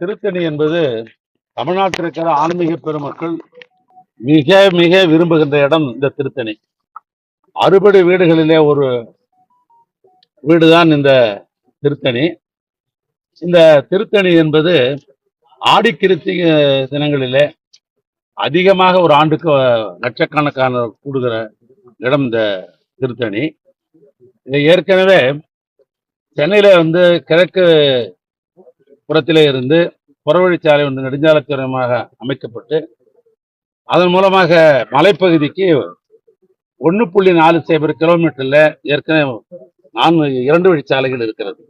திருத்தணி என்பது தமிழ்நாட்டில் இருக்கிற ஆன்மீக பெருமக்கள் மிக மிக விரும்புகின்ற இடம் இந்த திருத்தணி அறுபடை வீடுகளிலே ஒரு வீடுதான் இந்த திருத்தணி இந்த திருத்தணி என்பது ஆடிக்கிருத்திகை தினங்களிலே அதிகமாக ஒரு ஆண்டுக்கு லட்சக்கணக்கான கூடுகிற இடம் இந்த திருத்தணி இது ஏற்கனவே சென்னையில் வந்து கிழக்கு புறத்திலே இருந்து புறவழிச்சாலை ஒன்று நெடுஞ்சாலைத்துறையமாக அமைக்கப்பட்டு அதன் மூலமாக மலைப்பகுதிக்கு ஒன்று புள்ளி நாலு சைபர் கிலோமீட்டர்ல ஏற்கனவே நான்கு இரண்டு வழிச்சாலைகள் இருக்கிறது.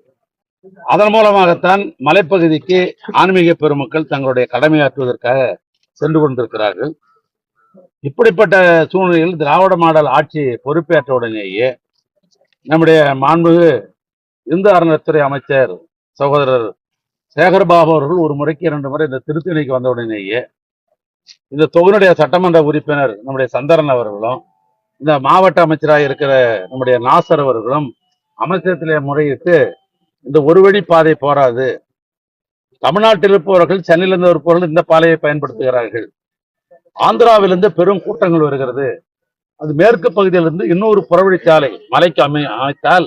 அதன் மூலமாகத்தான் மலைப்பகுதிக்கு ஆன்மீக பெருமக்கள் தங்களுடைய கடமையாற்றுவதற்காக சென்று கொண்டிருக்கிறார்கள். இப்படிப்பட்ட சூழ்நிலையில் திராவிட மாடல் ஆட்சி பொறுப்பேற்ற உடனேயே நம்முடைய மாண்புமிகு இந்து அறநிலைத்துறை அமைச்சர் சகோதரர் சேகர்பாபு அவர்கள் ஒரு முறைக்கு இரண்டு முறை இந்த திருத்தணிக்கு வந்த உடனேயே இந்த தொகுனுடைய சட்டமன்ற உறுப்பினர் நம்முடைய சந்தரன் அவர்களும் இந்த மாவட்ட அமைச்சராக இருக்கிற நம்முடைய நாசர் அவர்களும் அமைச்சரத்திலே முறையிட்டு இந்த ஒரு வழி பாதை போராது. தமிழ்நாட்டில் இருப்பவர்கள் சென்னையிலிருந்து இருப்பவர்கள் இந்த பாதையை பயன்படுத்துகிறார்கள். ஆந்திராவிலிருந்து பெரும் கூட்டங்கள் வருகிறது. அது மேற்கு பகுதியிலிருந்து இன்னொரு புறவழிச்சாலை மலைக்கு அமை அமைத்தால்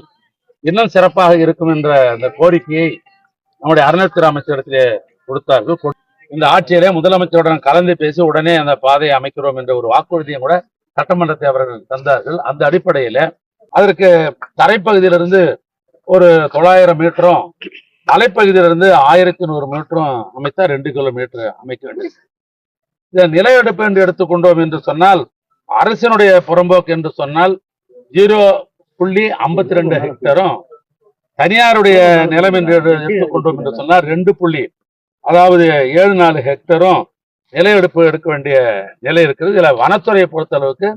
இன்னும் சிறப்பாக இருக்கும் என்ற அந்த கோரிக்கையை நம்முடைய அறநிலைத்துறை அமைச்சரிடத்திலே கொடுத்தார்கள். இந்த ஆட்சியிலே முதலமைச்சருடன் கலந்து பேசி உடனே அந்த பாதையை அமைக்கிறோம் என்ற ஒரு வாக்குறுதியும் கூட சட்டமன்றத்தை அவர்கள் தந்தார்கள். அந்த அடிப்படையில அதற்கு தரைப்பகுதியிலிருந்து ஒரு தொள்ளாயிரம் மீட்டரும் மலைப்பகுதியிலிருந்து ஆயிரத்தி நூறு மீட்டரும் அமைத்தா ரெண்டு கிலோமீட்டர் அமைக்க வேண்டும். இதை நில நிலையெடுப்பு என்று எடுத்துக்கொண்டோம் என்று சொன்னால் அரசினுடைய புறம்போக்கு என்று சொன்னால் ஜீரோ புள்ளி ஐம்பத்தி ரெண்டு ஹெக்டரும் தனியாருடைய நிலம் என்று எடுத்துக்கொண்டோம் என்று சொன்னால் ரெண்டு புள்ளி. அதாவது ஏழு நாலு ஹெக்டரும் நிலையெடுப்பு எடுக்க வேண்டிய நிலை இருக்குது. இதுல வனத்துறையை பொறுத்த அளவுக்கு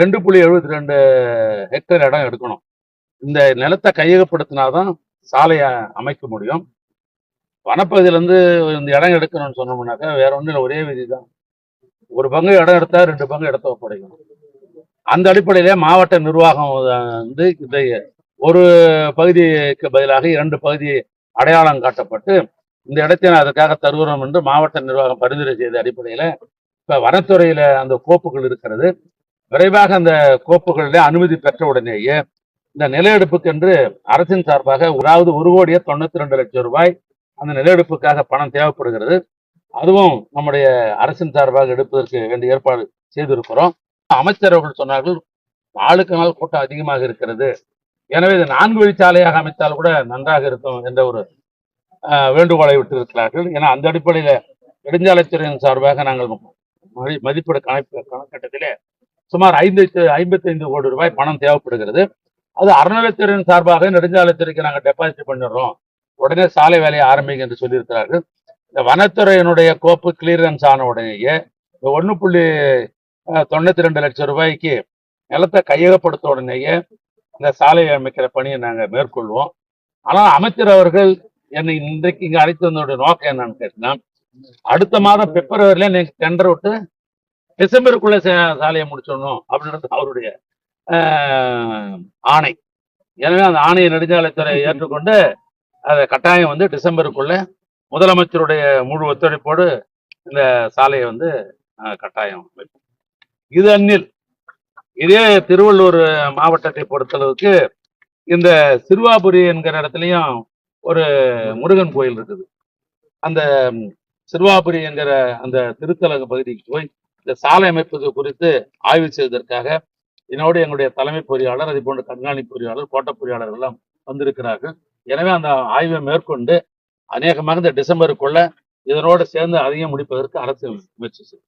ரெண்டு புள்ளி எழுபத்தி ரெண்டு ஹெக்டர் இடம் எடுக்கணும். இந்த நிலத்தை கையகப்படுத்தினாதான் சாலையை அமைக்க முடியும். வனப்பகுதியில இருந்து இந்த இடம் எடுக்கணும்னு சொன்னோம்னாக்கா வேற ஒன்றும் இல்லை ஒரே விதி தான் ஒரு பங்கு இடம் எடுத்தா ரெண்டு பங்கு இடத்த ஒப்படைக்கணும். அந்த அடிப்படையிலே மாவட்ட நிர்வாகம் வந்து இதை ஒரு பகுதிக்கு பதிலாக இரண்டு பகுதி அடையாளம் காட்டப்பட்டு இந்த இடத்தை நான் அதுக்காக தருகிறோம் என்று மாவட்ட நிர்வாகம் பரிந்துரை செய்த அடிப்படையில் இப்போ வனத்துறையில் அந்த கோப்புகள் இருக்கிறது. விரைவாக அந்த கோப்புகளில் அனுமதி பெற்ற உடனேயே இந்த நிலையெடுப்புக்கு அரசின் சார்பாக அதாவது ஒரு கோடியே தொண்ணூத்தி ரெண்டு லட்சம் ரூபாய் அந்த நிலையெடுப்புக்காக பணம் தேவைப்படுகிறது. அதுவும் நம்முடைய அரசின் சார்பாக எடுப்பதற்கு வேண்டிய ஏற்பாடு செய்திருக்கிறோம். அமைச்சர் அவர்கள் சொன்னார்கள் நாளுக்கு நாள் கூட்டம் அதிகமாக இருக்கிறது. எனவே இது நான்கு வழிச்சாலையாக அமைத்தால் கூட நன்றாக இருக்கும் என்ற ஒரு வேண்டுகோளை விட்டிருக்கிறார்கள். ஏன்னா அந்த அடிப்படையில் நெடுஞ்சாலைத்துறையின் சார்பாக நாங்கள் மதி- மதிப்பீடு கணக்கு கணக்கட்டத்திலே சுமார் ஐந்து ஐம்பத்தைந்து கோடி ரூபாய் பணம் தேவைப்படுகிறது. அது அறநிலைத்துறையின் சார்பாக நெடுஞ்சாலைத்துறைக்கு நாங்கள் டெபாசிட் பண்ணிடுறோம். உடனே சாலை வேலையை ஆரம்பிங்க என்று சொல்லியிருக்கிறார்கள். இந்த வனத்துறையினுடைய கோப்பு கிளியரன்ஸ் ஆன உடனேயே இந்த ஒன்று புள்ளி தொண்ணூற்றி தொண்ணூத்தி ரெண்டு லட்சம் ரூபாய்க்கு நிலத்தை கையகப்படுத்த உடனேயே இந்த சாலையை அமைக்கிற பணியை நாங்கள் மேற்கொள்வோம். ஆனால் அமைச்சர் அவர்கள் என்னை இன்றைக்கு இங்கே அழைத்து வந்தோட நோக்கம் என்னன்னு கேட்டீங்கன்னா அடுத்த மாதம் பிப்ரவரியில நீங்க டெண்டர் விட்டு டிசம்பருக்குள்ள சாலையை முடிச்சிடணும் அப்படின்றது அவருடைய ஆணை. எனவே அந்த ஆணையை நெடுஞ்சாலைத்துறை ஏற்றுக்கொண்டு அதை கட்டாயம் வந்து டிசம்பருக்குள்ள முதலமைச்சருடைய முழு ஒத்துழைப்போடு இந்த சாலையை வந்து கட்டாயம் வைப்போம் இது அந்நில் இதே திருவள்ளூர் மாவட்டத்தை பொறுத்தளவுக்கு இந்த சிறுவாபுரி என்கிற இடத்துலையும் ஒரு முருகன் கோயில் இருக்குது. அந்த சிறுவாபுரி என்கிற அந்த திருத்தலக பகுதிக்கு போய் இந்த சாலை அமைப்பது குறித்து ஆய்வு செய்வதற்காக என்னோடு எங்களுடைய தலைமை பொறியாளர் அதே போன்ற கண்காணிப்பு பொறியாளர் கோட்ட பொறியாளர் எல்லாம் வந்திருக்கிறார்கள். எனவே அந்த ஆய்வை மேற்கொண்டு அநேகமாக இந்த டிசம்பருக்குள்ள இதனோடு சேர்ந்து அதையும் முடிப்பதற்கு அரசு முயற்சி செய்யும்.